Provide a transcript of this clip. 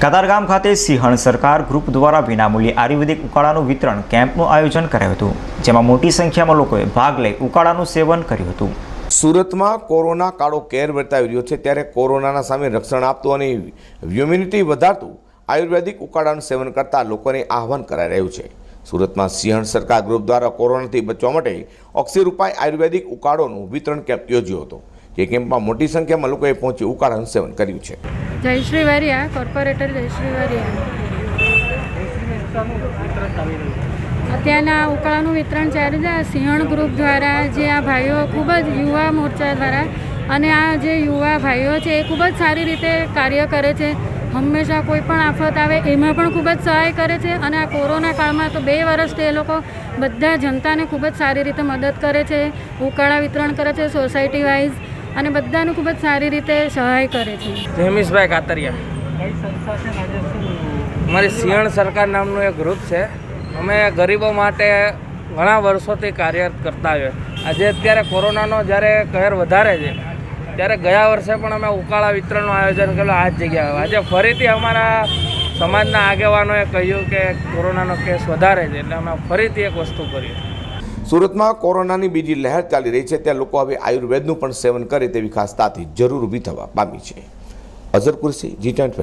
કતારગામ ખાતે સિંહણ સરકાર ગ્રુપ દ્વારા વિનામૂલ્યે આયુર્વેદિક ઉકાળાનું વિતરણ કેમ્પનું આયોજન કરાયું હતું, જેમાં મોટી સંખ્યામાં લોકોએ ભાગ લઈ ઉકાળાનું સેવન કર્યું હતું. સુરતમાં કોરોના કાળો કેર વર્તાવી રહ્યો છે, ત્યારે કોરોનાના સામે રક્ષણ આપતું અને ઇમ્યુનિટી વધારતું આયુર્વેદિક ઉકાળાનું સેવન કરતા લોકોને આહવાન કરાઈ રહ્યું છે. સુરતમાં સિંહણ સરકાર ગ્રુપ દ્વારા કોરોનાથી બચવા માટે ઓક્સિરૂપાય આયુર્વેદિક ઉકાળોનું વિતરણ કેમ્પ યોજ્યો હતો, જે કેમ્પમાં મોટી સંખ્યામાં લોકોએ પહોંચી ઉકાળાનું સેવન કર્યું છે. જયશ્રી વારિયા કોર્પોરેટર જયશ્રી વારિયા અત્યારના ઉકાળાનું વિતરણ ચાલુ છે. સિંહણ ગ્રુપ દ્વારા જે આ ભાઈઓ, ખૂબ જ યુવા મોરચા દ્વારા અને આ જે યુવા ભાઈઓ છે, એ ખૂબ જ સારી રીતે કાર્ય કરે છે. હંમેશા કોઈ પણ આફત આવે, એમાં પણ ખૂબ જ સહાય કરે છે. અને આ કોરોના કાળમાં તો બે વર્ષથી એ લોકો બધા જનતાને ખૂબ જ સારી રીતે મદદ કરે છે. ઉકાળા વિતરણ કરે છે સોસાયટી વાઇઝ અને બધાને ખૂબ જ સારી રીતે સહાય કરે છે. હેમિશભાઈ કાતરિયા. અમારી સિંહણ સરકાર નામનું એક ગ્રુપ છે. અમે ગરીબો માટે ઘણા વર્ષોથી કાર્ય કરતા આવ્યા આજે અત્યારે કોરોનાનો જ્યારે કહેર વધારે છે, ત્યારે ગયા વર્ષે પણ અમે ઉકાળા વિતરણનું આયોજન કરેલું આ જ જગ્યાએ આજે ફરીથી અમારા સમાજના આગેવાનોએ કહ્યું કે કોરોનાનો કેસ વધારે છે, એટલે અમે ફરીથી એક વસ્તુ કરી સુરતમાં કોરોનાની બીજી લહેર ચાલી રહી છે. ત્યાં લોકો હવે આયુર્વેદનું પણ સેવન કરે તેવી ખાસ તાતી જરૂર ઊભી થવા પામી છે. અઝર કુરસી જી